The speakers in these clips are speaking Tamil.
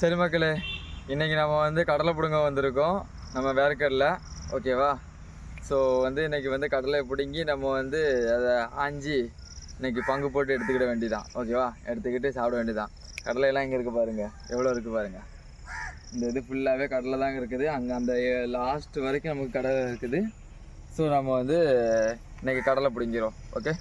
சரி மக்களே இன்றைக்கி நம்ம வந்து கடலை பிடுங்க வந்திருக்கோம். நம்ம வேர்க்கடல ஓகேவா? ஸோ வந்து இன்றைக்கி வந்து கடலை பிடுங்கி நம்ம வந்து அதை ஆஞ்சி இன்னைக்கு பங்கு போட்டு எடுத்துக்கிட வேண்டியதான் ஓகேவா? எடுத்துக்கிட்டு சாப்பிட வேண்டியதான் கடலையெல்லாம் இங்கே இருக்குது பாருங்கள் எவ்வளோ இருக்குது பாருங்கள் இந்த இது ஃபுல்லாகவே கடலை தாங்க இருக்குது. அங்கே அந்த லாஸ்ட் வரைக்கும் நமக்கு கடலை இருக்குது. ஸோ நம்ம வந்து இன்னைக்கு கடலை பிடிங்கிறோம் ஓகே?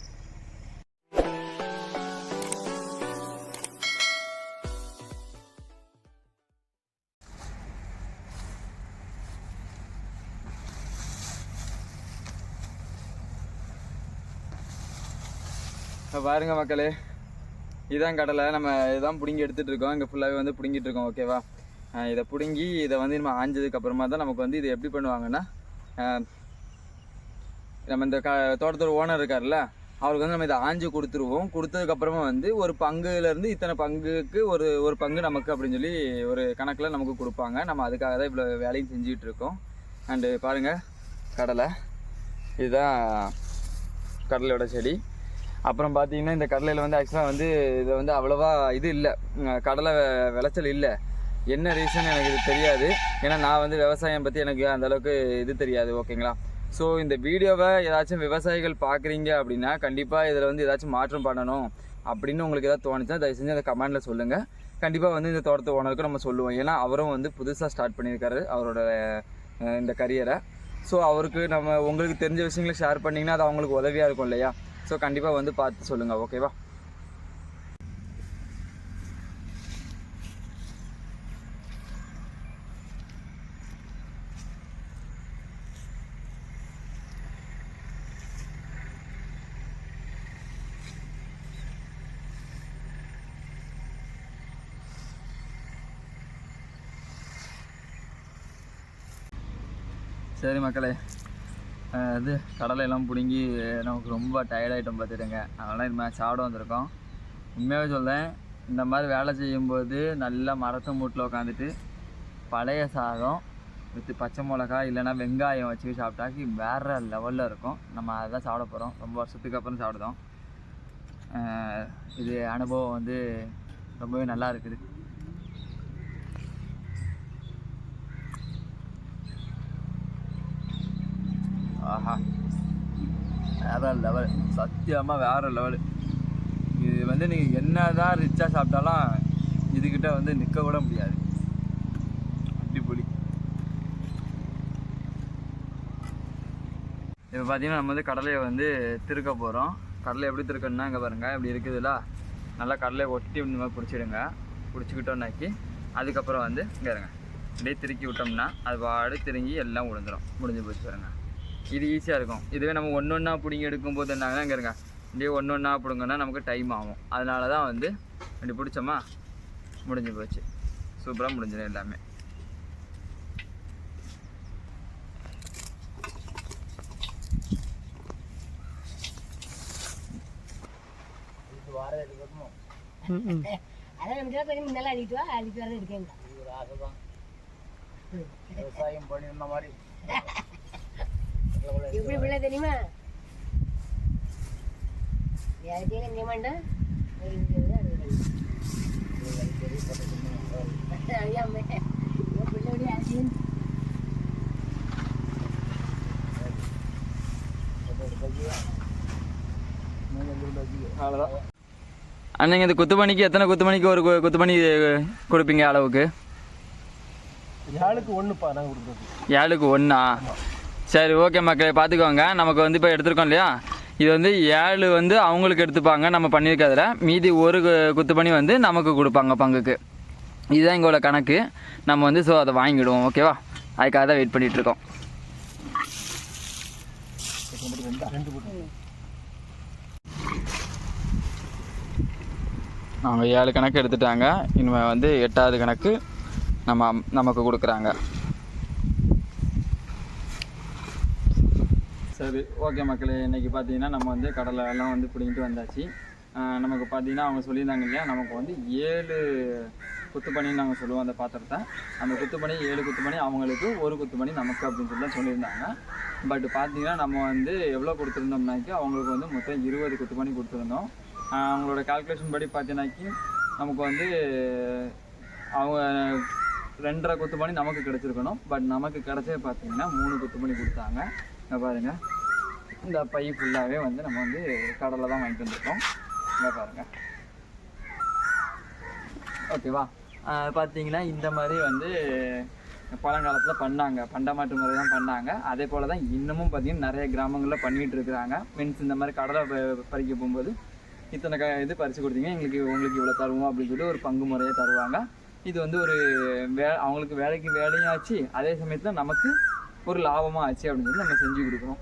பாருங்க மக்களே. இதான் கடலை. நம்ம இதான் பிடுங்கி எடுத்துகிட்டு இருக்கோம். இங்கே ஃபுல்லாகவே வந்து பிடுங்கிட்டு இருக்கோம் ஓகேவா இதை பிடுங்கி இதை வந்து நம்ம ஆஞ்சதுக்கு அப்புறமா தான் நமக்கு வந்து இது எப்படி பண்ணுவாங்கன்னா நம்ம இந்த க தோட்டத்தோட ஓனர் இருக்கார்ல அவருக்கு வந்து நம்ம இதை ஆஞ்சு கொடுத்துருவோம். கொடுத்ததுக்கப்புறமா வந்து ஒரு பங்குலேருந்து இத்தனை பங்குக்கு ஒரு ஒரு பங்கு நமக்கு அப்படின்னு சொல்லி ஒரு கணக்கில் நமக்கு கொடுப்பாங்க. நம்ம அதுக்காக தான் இவ்வளோ வேலையும் செஞ்சுக்கிட்டு இருக்கோம். அண்டு பாருங்கள் கடலை. இதுதான் கடலையோட செடி. அப்புறம் பார்த்தீங்கன்னா இந்த கடலையில் வந்து ஆக்சுவலாக வந்து இது வந்து அவ்வளோவா இது இல்லை. கடலை விளைச்சல் இல்லை. என்ன ரீசன் எனக்கு இது தெரியாது. ஏன்னா நான் வந்து விவசாயம் பற்றி எனக்கு அந்தளவுக்கு இது தெரியாது ஓகேங்களா ஸோ இந்த வீடியோவை ஏதாச்சும் விவசாயிகள் பார்க்குறீங்க அப்படின்னா கண்டிப்பாக இதில் வந்து ஏதாச்சும் மாற்றம் பண்ணணும் அப்படின்னு உங்களுக்கு ஏதாவது தோணுச்சுன்னா தயவு செஞ்சு அந்த கமெண்டில் சொல்லுங்கள் கண்டிப்பாக வந்து இந்த தோட்டத்து ஓனருக்கு நம்ம சொல்லுவோம். ஏன்னா அவரும் வந்து புதுசாக ஸ்டார்ட் பண்ணியிருக்காரு அவரோட இந்த கரியரை ஸோ அவருக்கு நம்ம உங்களுக்கு தெரிஞ்ச விஷயங்களை ஷேர் பண்ணிங்கன்னா அது அவங்களுக்கு உதவியாக இருக்கும் இல்லையா? ஸோ கண்டிப்பாக வந்து பார்த்து சொல்லுங்கள் ஓகேவா சரி மக்களே இது கடலையெல்லாம் பிடுங்கி நமக்கு ரொம்ப டயர்டாகிட்டோம் பார்த்துடுங்க அதனால் இனிமேல் சாப்பிட வந்திருக்கோம். உண்மையாகவே சொல்கிறேன் இந்த மாதிரி வேலை செய்யும்போது நல்லா மரத்து மூட்டில் உட்காந்துட்டு பழைய சாதம் வித்து பச்சை மிளகா இல்லைன்னா வெங்காயம் வச்சு சாப்பிட்டாக்கி வேறு லெவலில் இருக்கும். நம்ம அதை தான் சாப்பிட போகிறோம் ரொம்ப வருஷத்துக்கு அப்புறம் சாப்பிடுதோம் இது அனுபவம் வந்து ரொம்பவே நல்லா இருக்குது. ஆஹா. வேற லெவல் சத்தியமாக வேற லெவல் இது வந்து நீங்கள் என்ன தான் ரிச்சாக சாப்பிட்டாலும் இதுக்கிட்ட வந்து நிற்க கூட முடியாது. அடிப்பொலி இப்போ பார்த்தீங்கன்னா நம்ம வந்து கடலையை வந்து திருக்க போகிறோம் கடலை எப்படி திருக்கணும்னா இங்கே பாருங்க இப்படி இருக்குதுல்ல நல்லா கடலையை ஒட்டி இந்த மாதிரி பிடிச்சிடுங்க. பிடிச்சிக்கிட்டோம்னாக்கி அதுக்கப்புறம் வந்து இங்கே இருங்க. அப்படியே திருக்கி விட்டோம்னா அது பாடு திருங்கி எல்லாம் விழுந்துடும் முடிஞ்சு போச்சு பாருங்கள் இது ஈஸியாக இருக்கும். இதுவே நம்ம ஒன்று ஒன்றா பிடிங்கி எடுக்கும்போது என்னாங்கன்னா இங்கே இருங்க. இப்படியே ஒன்று ஒன்றா பிடுங்கன்னா நமக்கு டைம் ஆகும். அதனால தான் வந்து இப்படி பிடிச்சோமா முடிஞ்சு போச்சு. சூப்பராக முடிஞ்சிடும் எல்லாமே. விவசாயம் பண்ணியிருந்த மாதிரி. எப்படி பிள்ளை தெரியுமா? செய்ய மாட்டேன் அறியாம. பிள்ளையோடைய அழியும் அவ்வளோதான் அன்னைங்க இந்த குத்துமணிக்கு எத்தனை குத்துமணிக்கு ஒரு கு- குத்துமணி கொடுப்பீங்க அளவுக்கு? ஆளுக்கு ஒன்றுப்பா நாங்கள் கொடுக்குறது. ஏழுக்கு ஒன்றா சரி ஓகே மக்களே பார்த்துக்கோங்க. நமக்கு வந்து இப்போ எடுத்துருக்கோம் இல்லையா? இது வந்து ஏழு வந்து அவங்களுக்கு எடுத்துப்பாங்க நம்ம பண்ணியிருக்கிறதுல. மீதி ஒரு கு- பண்ணி வந்து நமக்கு கொடுப்பாங்க பங்குக்கு. இதுதான் எங்களோட கணக்கு. நம்ம வந்து ஸோ அதை வாங்கிடுவோம் ஓகேவா அதுக்காக தான் வெயிட் பண்ணிகிட்ருக்கோம் அவங்க ஏழு கணக்கு எடுத்துட்டாங்க. இனிமேல் வந்து எட்டாவது கணக்கு நம்ம நமக்கு கொடுக்குறாங்க. சரி ஓகே மக்களே. இன்றைக்கி பார்த்தீங்கன்னா நம்ம வந்து கடலை எல்லாம் வந்து பிடிங்கிட்டு வந்தாச்சு. நமக்கு பார்த்தீங்கன்னா அவங்க சொல்லியிருந்தாங்க இல்லையா? நமக்கு வந்து ஏழு குத்துப்பணின்னு நாங்கள் சொல்லுவோம் அந்த பாத்திரத்தை. அந்த குத்துப்பணி ஏழு குத்துப்பணி அவங்களுக்கு ஒரு குத்துப்பணி நமக்கு அப்படின்னு சொல்லி தான் சொல்லியிருந்தாங்க. பட் பார்த்தீங்கன்னா நம்ம வந்து எவ்வளோ கொடுத்துருந்தோம்னாக்கி அவங்களுக்கு வந்து மொத்தம் இருபது குத்துப்பணி கொடுத்துருந்தோம். அவங்களோட கால்குலேஷன் படி பார்த்தீங்கன்னாக்கி நமக்கு வந்து அவங்க ரெண்டரை கொத்து பண்ணி நமக்கு கிடச்சிருக்கணும். பட் நமக்கு கிடச்சே பார்த்தீங்கன்னா மூணு கொத்து பண்ணி கொடுத்தாங்க. இங்கே பாருங்க. இந்த பை ஃபுல்லாகவே வந்து நம்ம வந்து கடலை தான் வாங்கிட்டு வந்திருக்கோம். இங்கே பாருங்கள் ஓகேவா பார்த்தீங்கன்னா இந்த மாதிரி வந்து பழங்காலத்தில் பண்ணாங்க. பண்டமாற்று முறை தான் பண்ணாங்க. அதே போல் தான் இன்னமும் பார்த்தீங்கன்னா நிறைய கிராமங்களில் பண்ணிகிட்டு இருக்கிறாங்க. மீன்ஸ் இந்த மாதிரி கடலை ப- பறிக்க போகும்போது இத்தனை க இது பறித்து கொடுத்தீங்க. எங்களுக்கு உங்களுக்கு இவ்வளோ தருவோம் அப்படின்னு சொல்லி ஒரு பங்கு முறையை தருவாங்க. இது வந்து ஒரு வே அவங்களுக்கு வேலைக்கு வேலையாச்சு அதே சமயத்தில் நமக்கு ஒரு லாபமாக ஆச்சு அப்படின்னு சொல்லி நம்ம செஞ்சு கொடுக்குறோம்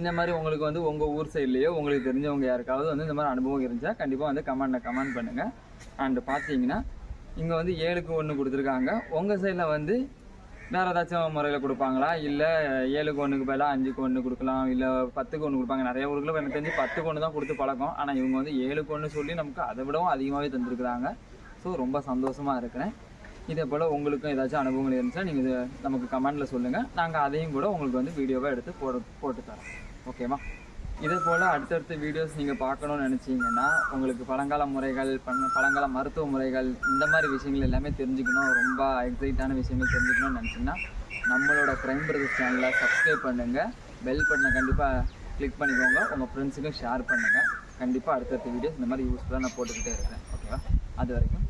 இந்த மாதிரி உங்களுக்கு வந்து உங்கள் ஊர் சைட்லேயோ உங்களுக்கு தெரிஞ்சவங்க யாருக்காவது வந்து இந்த மாதிரி அனுபவம் இருந்துச்சா கண்டிப்பாக வந்து கமெண்ட்டில் கமெண்ட் பண்ணுங்கள் அண்டு பார்த்தீங்கன்னா இங்கே வந்து ஏழுக்கு ஒன்று கொடுத்துருக்காங்க. உங்கள் சைடில் வந்து வேறு ஏதாச்சும் முறையில் கொடுப்பாங்களா? இல்லை ஏழுக்கு ஒன்றுக்கு பதிலாக அஞ்சுக்கு ஒன்று கொடுக்கலாம் இல்லை பத்துக்கு ஒன்று கொடுப்பாங்க. நிறைய ஊருக்குள்ள எனக்கு தெரிஞ்சு பத்துக்கு ஒன்று தான் கொடுத்து பழக்கம். ஆனால் இவங்க வந்து ஏழுக்கு ஒன்று சொல்லி நமக்கு அதை விடவும் அதிகமாகவே தந்துருக்குறாங்க. ஸோ ரொம்ப சந்தோஷமாக இருக்கிறேன். இதே போல் உங்களுக்கும் ஏதாச்சும் அனுபவங்கள் இருந்துச்சுன்னா நீங்கள் இது நமக்கு கமெண்டில் சொல்லுங்கள் நாங்கள் அதையும் கூட உங்களுக்கு வந்து வீடியோவாக எடுத்து போட போட்டு தரோம். ஓகேவா இதே போல் அடுத்தடுத்த வீடியோஸ் நீங்கள் பார்க்கணும்னு நினச்சிங்கன்னா உங்களுக்கு பழங்கால முறைகள் பண் பழங்கால மருத்துவ முறைகள் இந்த மாதிரி விஷயங்கள் எல்லாமே தெரிஞ்சுக்கணும். ரொம்ப எக்ஸைட்டான விஷயங்கள் தெரிஞ்சுக்கணும்னு நினச்சிங்கன்னா நம்மளோட க்ரைம் பிரதர்ஸ் சேனலை சப்ஸ்கிரைப் பண்ணுங்கள் பெல் பட்டனை கண்டிப்பாக கிளிக் பண்ணிக்கோங்க. உங்கள் ஃப்ரெண்ட்ஸுக்கும் ஷேர் பண்ணுங்கள் கண்டிப்பாக அடுத்தடுத்த வீடியோஸ் இந்த மாதிரி யூஸ்ஃபுல்லாக நான் போட்டுக்கிட்டே இருக்கேன் ஓகேவா அது வரைக்கும்